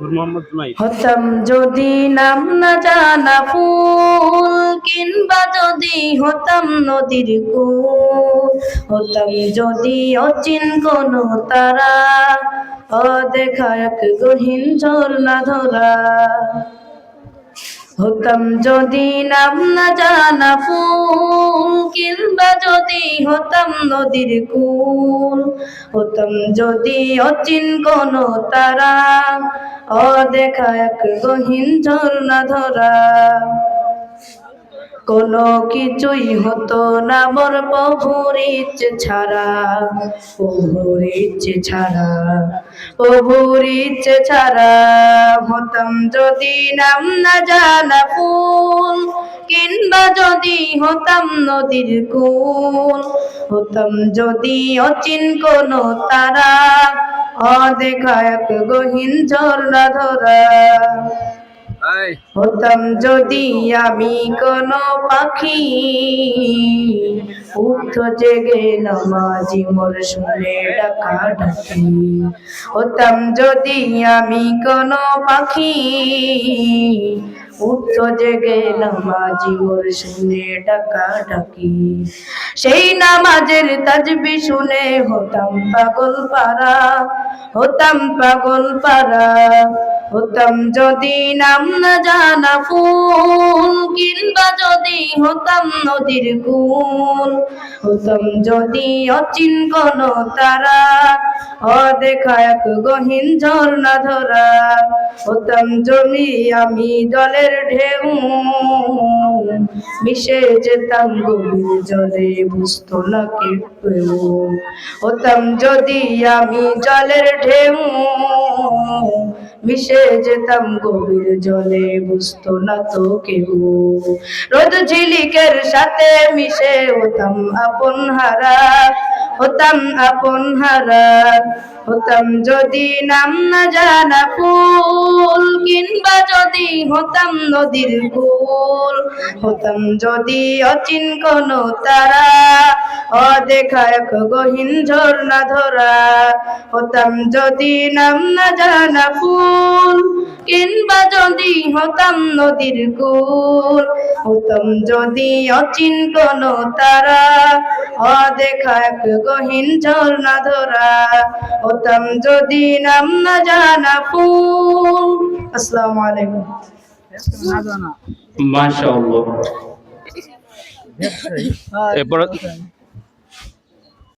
হতাম যদি নাম না জানা ফুল, কিংবা যদি হতাম নদীর কুল, হতাম যদি অচিন কোন তারা, অদেখা এক গহীন ঝর্ণা ধরা। হতাম যদি নাম না জানা ফুল যদি হতাম নদীর কুল, হতাম যদি অচিন কোন তারা, অদেখা এক গহীন ঝর্ণা ধরা। কোনো কিছুই হতো না মোর প্রভুর ইচ্ছে ছাড়া, প্রভুর ইচ্ছে ছাড়া, প্রভুর ইচ্ছে ছাড়া। হতাম যদি নাম না জানা ফুল কিংবা যদি হতাম নদীর কুল হতাম যদি অচিন কোনো তারা অদেখা এক গহীন ঝর্ণা ধরা। হতাম যদি আমি কোন পাখি উঠ জেগে নামাজি মোর শুনে ডাকা ডাকি। হতাম যদি আমি কোন পাখি উঠ জেগে নামাজি শুনে ডাকা ডাকি। সেই নামাজের তাজবি শুনে হতাম পাগল পারা হতাম পাগল পারা হতাম যদি নাম না জানা ফুল, কিংবা যদি হতাম নদীর কুল। হতাম যদি অচিন কোন তারা অদেখা এক গহীন ঝর্ণা ধরা হতাম জমি আমি জলের ঢেউ। মিশে যেতাম গভীর জলে, বুঝতো না কেউ হতাম যদি আমি জলের ঢেউ। মিশে যেতাম গভীর জলে, বুঝতো না তো কেউ। রোদ ঝিলিকের সাথে মিশে হতাম আপন হারা। হতাম আপন হারা, হতাম যদি নাম না জানা ফুল, কিংবা যদি হতাম নদীর ফুল হতাম যদি অচিন কোন তারা অদেখা এক গহীন ঝর্ণা ধরা হতাম যদি নাম না জানা ফুল কিংবা যদি হতাম নদীর কুল হতাম যদি অচিন কোন তারা অদেখা এক গহীন ঝর্ণা ধরা হতাম যদি নাম না জানা ফুল। আসসালামু আলাইকুম। মাশাআল্লাহ। এরপর